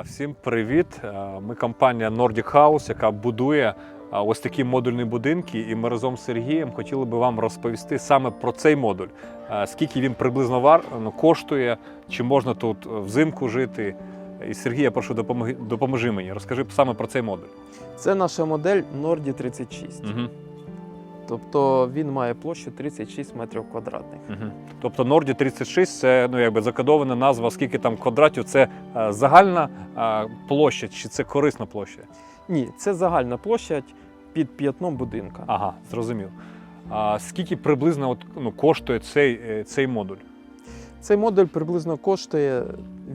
Всім привіт! Ми компанія Nordic House, яка будує ось такі модульні будинки. І ми разом з Сергієм хотіли би вам розповісти саме про цей модуль. Скільки він приблизно вар ну, коштує, чи можна тут взимку жити. І Сергія, прошу, допомоги, допоможи мені. Розкажи саме про цей модуль. Це наша модель Nordi 36. Угу. Тобто він має площу 36 метрів квадратних. Угу. Тобто Nordi 36 це ну, якби закодована назва, скільки там квадратів, це е, загальна е, площа, чи це корисна площа? Ні, це загальна площа під п'ятном будинка. Ага, зрозумів. А скільки приблизно от, ну, коштує цей, е, цей модуль? Цей модуль приблизно коштує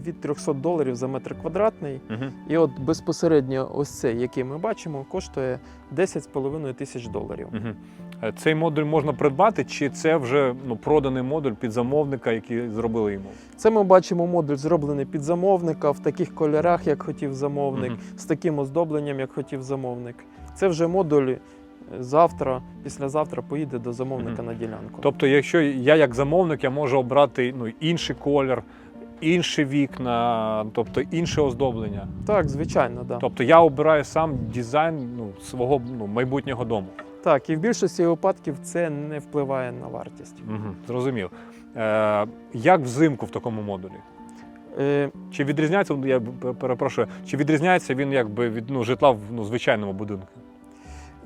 від 300 доларів за метр квадратний. Угу. І от безпосередньо ось цей, який ми бачимо, коштує 10,5 тисяч доларів. Угу. Цей модуль можна придбати, чи це вже ну, проданий модуль під замовника, який зробили йому? Це ми бачимо модуль зроблений під замовника в таких кольорах, як хотів замовник, Мгм. з таким оздобленням, як хотів замовник. Це вже модуль е, завтра, післязавтра поїде до замовника на ділянку. Тобто, якщо я як замовник, я можу обрати ну, інший колір, інші вікна, тобто інше оздоблення. Так, звичайно, да. Тобто я обираю сам дизайн ну, свого ну, майбутнього дому. Так, і в більшості випадків це не впливає на вартість. Угу, зрозумів. Е, як взимку в такому модулі? Е, Чи відрізняється, я перепрошую, чи відрізняється він якби від ну, житла в ну, звичайному будинку?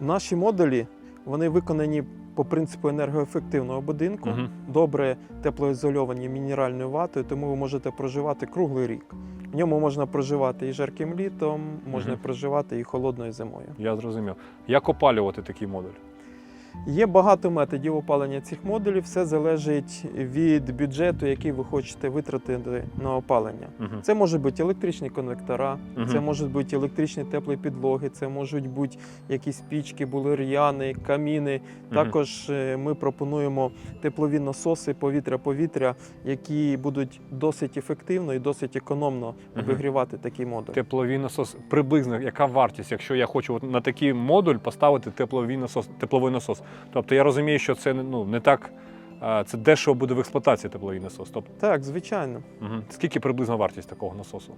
наші модулі вони виконані по принципу енергоефективного будинку, угу. добре теплоізольовані мінеральною ватою, тому ви можете проживати круглий рік. В ньому можна проживати і жарким літом, можна угу. проживати і холодною зимою. Я зрозумів. Як опалювати такий модуль? Є багато методів опалення цих модулів, все залежить від бюджету, який ви хочете витратити на опалення. Угу. Це можуть бути електричні конвектора, Мгм. це можуть бути електричні теплі підлоги, це можуть бути якісь пічки, булер'яни, каміни. Також е, ми пропонуємо теплові насоси повітря-повітря, які будуть досить ефективно і досить економно обігрівати такий модуль. Тепловий насос. Приблизно яка вартість, якщо я хочу от на такий модуль поставити тепловий насос, тепловий насос. Тобто я розумію, що це ну, не так. Це дешево буде в експлуатації тепловий насос. Тобто, Так, звичайно. угу. скільки приблизно вартість такого насосу?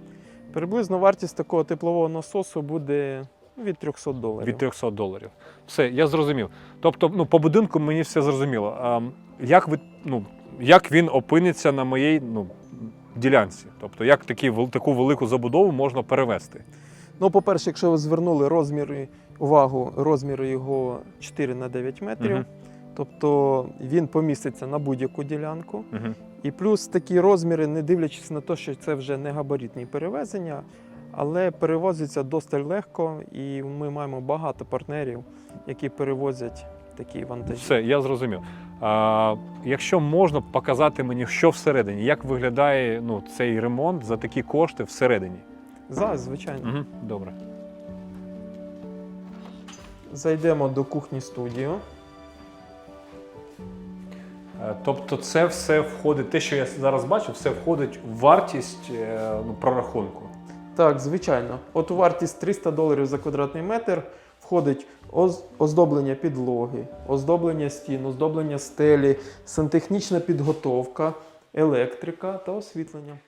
Приблизно вартість такого теплового насосу буде від 300 доларів. Від 300 доларів. Все, я зрозумів. Тобто, ну, по будинку мені все зрозуміло. А як, ви, ну, як він опиниться на моїй ну, ділянці? Тобто, як такі, таку велику забудову можна перевести? Ну, по-перше, якщо ви звернули розміри, увагу, розміри його 4 на 9 метрів, Мгм. тобто він поміститься на будь-яку ділянку. Угу. І плюс такі розміри, не дивлячись на те, що це вже не габаритні перевезення, але перевозиться досить легко, і ми маємо багато партнерів, які перевозять такі вантажі. Все, я зрозумів. А, якщо можна показати мені, що всередині, як виглядає ну, цей ремонт за такі кошти всередині? За, звичайно. Угу. Добре. Зайдемо до кухні студію. Е, Тобто, це все входить, те, що я зараз бачу, все входить в вартість е, ну, прорахунку. Так, звичайно. От у вартість 300 доларів за квадратний метр входить оз- оздоблення підлоги, оздоблення стін, оздоблення стелі, сантехнічна підготовка, електрика та освітлення.